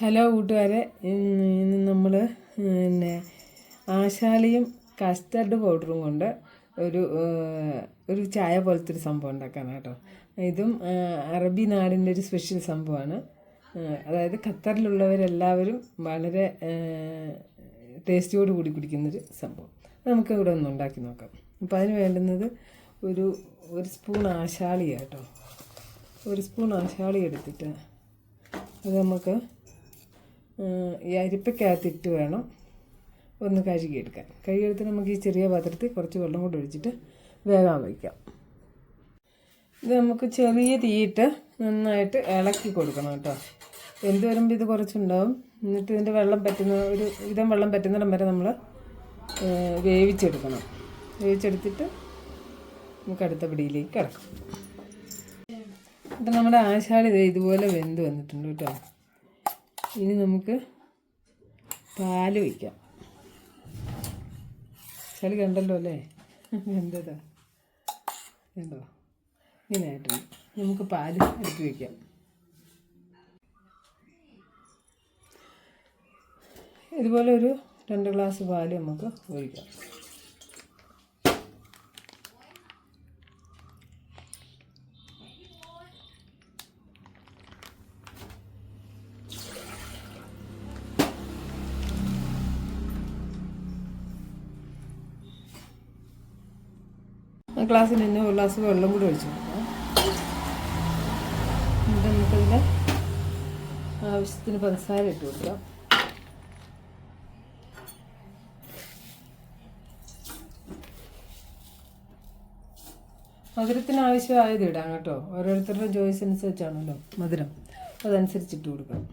Hello കൂട്ടുകാരെ ഇന്ന് നമ്മൾ പിന്നെ ആശാലിയും കസ്റ്റർഡ് പൗഡറും കൊണ്ട് ഒരു ഒരു ചായ പോലത്തെ ഒരു സംഭവം ഉണ്ടാക്കാൻ കേട്ടോ. ഇതും അറബി നാടിന്റെ ഒരു സ്പെഷ്യൽ സംഭവമാണ്. അതായത് ഖത്തറിലുള്ളവരെല്ലാവരും വളരെ ടേസ്റ്റിയോട് കൂടി കുടിക്കുന്നൊരു സംഭവം. നമുക്ക് ഇവിടെ ഒന്ന് ഉണ്ടാക്കി നോക്കാം. അപ്പോൾ അതിന് വേണ്ടുന്നത് ഒരു ഒരു സ്പൂൺ ആശാളി കേട്ടോ. ഒരു സ്പൂൺ ആശാളി എടുത്തിട്ട് അത് നമുക്ക് ഈ അരിപ്പയ്ക്കകത്തിട്ട് വേണം ഒന്ന് കഴുകിയെടുക്കാൻ. കഴുകിയെടുത്ത് നമുക്ക് ഈ ചെറിയ പാത്രത്തിൽ കുറച്ച് വെള്ളം കൂടി ഒഴിച്ചിട്ട് വേകാൻ വയ്ക്കാം. ഇത് നമുക്ക് ചെറിയ തീയിട്ട് നന്നായിട്ട് ഇളക്കി കൊടുക്കണം കേട്ടോ. എന്ത് വരുമ്പോൾ ഇത് കുറച്ചുണ്ടാവും. എന്നിട്ട് ഇതിന്റെ വെള്ളം പറ്റുന്ന ഒരു വിധം വെള്ളം പറ്റുന്നിടം വരെ നമ്മൾ വേവിച്ചെടുക്കണം. വേവിച്ചെടുത്തിട്ട് നമുക്ക് അടുത്ത പിടിയിലേക്ക് കിടക്കാം അപ്പം നമ്മുടെ ആശാളി ദേ ഇതുപോലെ വെന്ത് വന്നിട്ടുണ്ട് കേട്ടോ. ഇനി നമുക്ക് പാൽ വയ്ക്കാം ചളി കണ്ടല്ലോ അല്ലേ? എന്തതാ കണ്ടോ ഇങ്ങനെയായിട്ടുണ്ട് നമുക്ക് പാൽ എടുത്ത് വയ്ക്കാം ഇതുപോലെ ഒരു രണ്ട് ഗ്ലാസ് പാൽ നമുക്ക് ഒഴിക്കാം. ഗ്ലാസ്സിൽ തന്നെ ഒരു ഗ്ലാസ് വെള്ളം കൂടി ഒഴിച്ചു കൊടുക്കാം. എന്നിട്ട് ആവശ്യത്തിന് പഞ്ചസാര ഇട്ട് കൊടുക്കാം. മധുരത്തിന് ആവശ്യമായത് ഇടാം കേട്ടോ. ഓരോരുത്തരുടെ ചോയ്സ് അനുസരിച്ചാണല്ലോ മധുരം. അതനുസരിച്ചിട്ട് കൊടുക്കാം.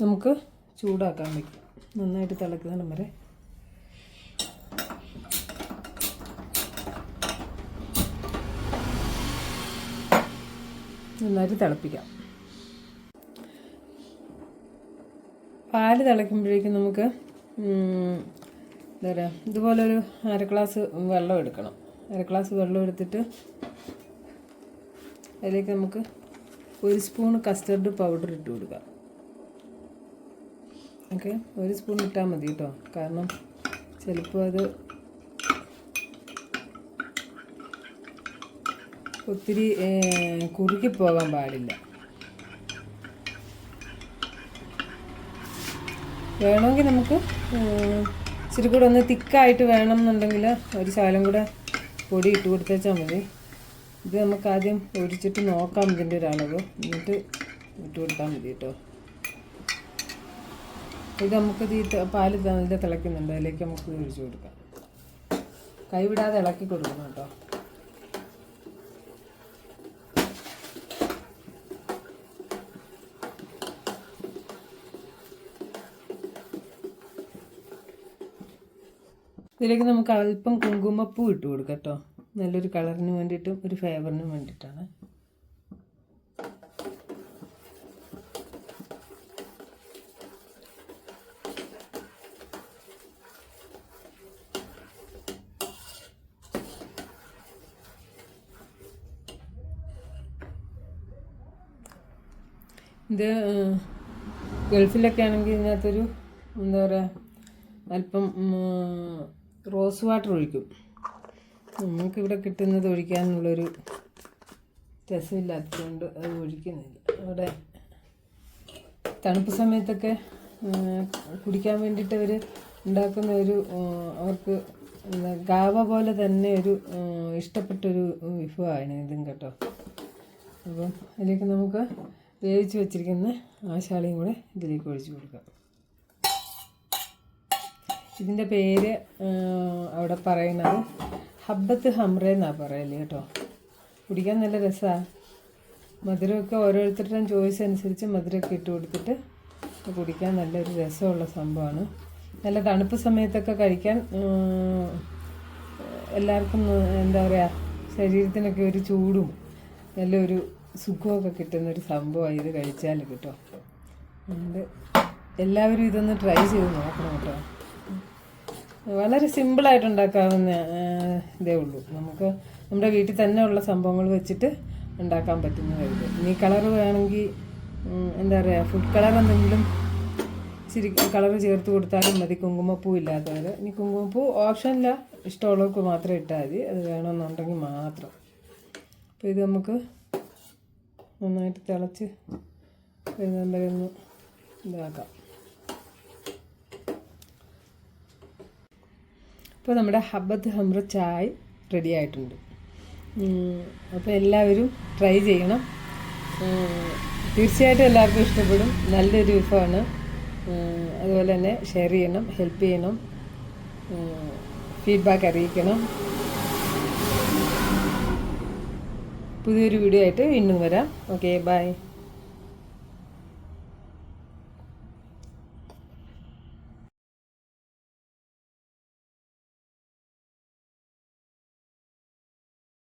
നമുക്ക് ചൂടാക്കാൻ വയ്ക്കാം. നന്നായിട്ട് തിളക്കുന്നിടം വരെ നന്നായിട്ട് തിളപ്പിക്കാം. പാൽ തിളയ്ക്കുമ്പോഴേക്കും നമുക്ക് എന്താ പറയുക ഇതുപോലൊരു അര ഗ്ലാസ് വെള്ളം എടുക്കണം. അര ഗ്ലാസ് വെള്ളം എടുത്തിട്ട് അതിലേക്ക് നമുക്ക് ഒരു സ്പൂൺ കസ്റ്റർഡ് പൗഡർ ഇട്ട് കൊടുക്കുക ഓക്കെ? ഒരു സ്പൂൺ ഇട്ടാൽ മതി കേട്ടോ. കാരണം ചിലപ്പോൾ അത് ഒത്തിരി കുറുക്കി പോകാൻ പാടില്ല. വേണമെങ്കിൽ നമുക്ക് ഇച്ചിരി കൂടെ ഒന്ന് തിക്കായിട്ട് വേണം എന്നുണ്ടെങ്കിൽ ഒരു ശാലം കൂടെ പൊടി ഇട്ട് കൊടുത്തേച്ചാൽ മതി. ഇത് നമുക്ക് ആദ്യം ഒഴിച്ചിട്ട് നോക്കാം ഇതിന്റെ ഒരു എന്നിട്ട് ഇട്ട് കൊടുത്താൽ മതി കേട്ടോ. ഇത് നമുക്ക് ഈ പാൽ നല്ല തിളയ്ക്കുന്നുണ്ട്. അതിലേക്ക് നമുക്ക് ഒഴിച്ചു കൊടുക്കാം. കൈവിടാതെ ഇളക്കി കൊടുക്കണം കേട്ടോ. ഇതിലേക്ക് നമുക്ക് അല്പം കുങ്കുമപ്പൂ ഇട്ട് കൊടുക്കാം കേട്ടോ. നല്ലൊരു കളറിന് വേണ്ടിയിട്ടും ഒരു ഫ്ലേവറിനും വേണ്ടിയിട്ടാണ്. ഇത് ഗൾഫിലൊക്കെ ആണെങ്കിൽ ഇതിനകത്തൊരു എന്താ പറയുക അല്പം റോസ് വാട്ടർ ഒഴിക്കും. നമുക്കിവിടെ കിട്ടുന്നത് ഒഴിക്കാനുള്ളൊരു രസമില്ലാത്തതുകൊണ്ട് അത് ഒഴിക്കുന്നില്ല. അവിടെ തണുപ്പ് സമയത്തൊക്കെ കുടിക്കാൻ വേണ്ടിയിട്ട് അവർ ഉണ്ടാക്കുന്ന ഒരു അവർക്ക് ഗാവ പോലെ തന്നെ ഒരു ഇഷ്ടപ്പെട്ടൊരു വിഭവമാണ് ഇതും കേട്ടോ. അപ്പം അതിലേക്ക് നമുക്ക് വേവിച്ച് വെച്ചിരിക്കുന്ന ആശാളിയും കൂടെ ഇതിലേക്ക് ഒഴിച്ചു കൊടുക്കാം. ഇതിന്റെ പേര് അവിടെ പറയുന്നത് ഹബ്ബത്ത് ഹംറ എന്നാണ് പറയൽ കേട്ടോ. കുടിക്കാൻ നല്ല രസമാണ് മധുരമൊക്കെ ഓരോരുത്തരുടെയും ചോയ്സ് അനുസരിച്ച് മധുരമൊക്കെ ഇട്ട് കൊടുത്തിട്ട് കുടിക്കാൻ നല്ലൊരു രസമുള്ള സംഭവമാണ്. നല്ല തണുപ്പ് സമയത്തൊക്കെ കഴിക്കാൻ എല്ലാവർക്കും എന്താ പറയുക ശരീരത്തിനൊക്കെ ഒരു ചൂടും നല്ലൊരു സുഖമൊക്കെ കിട്ടുന്നൊരു സംഭവമാണ് ഇത് കഴിച്ചാൽ കേട്ടോ. അതുകൊണ്ട് എല്ലാവരും ഇതൊന്ന് ട്രൈ ചെയ്ത് നോക്കണം കേട്ടോ. വളരെ സിമ്പിളായിട്ട് ഉണ്ടാക്കാവുന്ന ഇതേ ഉള്ളൂ. നമുക്ക് നമ്മുടെ വീട്ടിൽ തന്നെ ഉള്ള സംഭവങ്ങൾ വെച്ചിട്ട് ഉണ്ടാക്കാൻ പറ്റുന്ന കഴിവ്. ഇനി കളർ വേണമെങ്കിൽ എന്താ പറയുക ഫുഡ് കളർ എന്തെങ്കിലും ചിരി കളർ ചേർത്ത് കൊടുത്താലും മതി. കുങ്കുമപ്പൂ ഇല്ലാത്തവർ ഇനി കുങ്കുമപ്പൂ ഓപ്ഷനില്ല ഇഷ്ടമുള്ളവർക്ക് മാത്രം ഇട്ടാൽ മതി. അത് വേണമെന്നുണ്ടെങ്കിൽ മാത്രം. അപ്പോൾ ഇത് നമുക്ക് നന്നായിട്ട് തിളച്ച് എന്തെങ്കിലും ഇതാക്കാം. ഇപ്പോൾ നമ്മുടെ ഹബത്ത് ഹംറ ചായ് റെഡി ആയിട്ടുണ്ട്. അപ്പോൾ എല്ലാവരും ട്രൈ ചെയ്യണം. തീർച്ചയായിട്ടും എല്ലാവർക്കും ഇഷ്ടപ്പെടും. നല്ലൊരു വിഭവമാണ്. അതുപോലെ തന്നെ ഷെയർ ചെയ്യണം ഹെൽപ്പ് ചെയ്യണം. ഫീഡ്ബാക്ക് അറിയിക്കണം. പുതിയൊരു വീഡിയോ ആയിട്ട് വീണ്ടും വരാം. Okay bye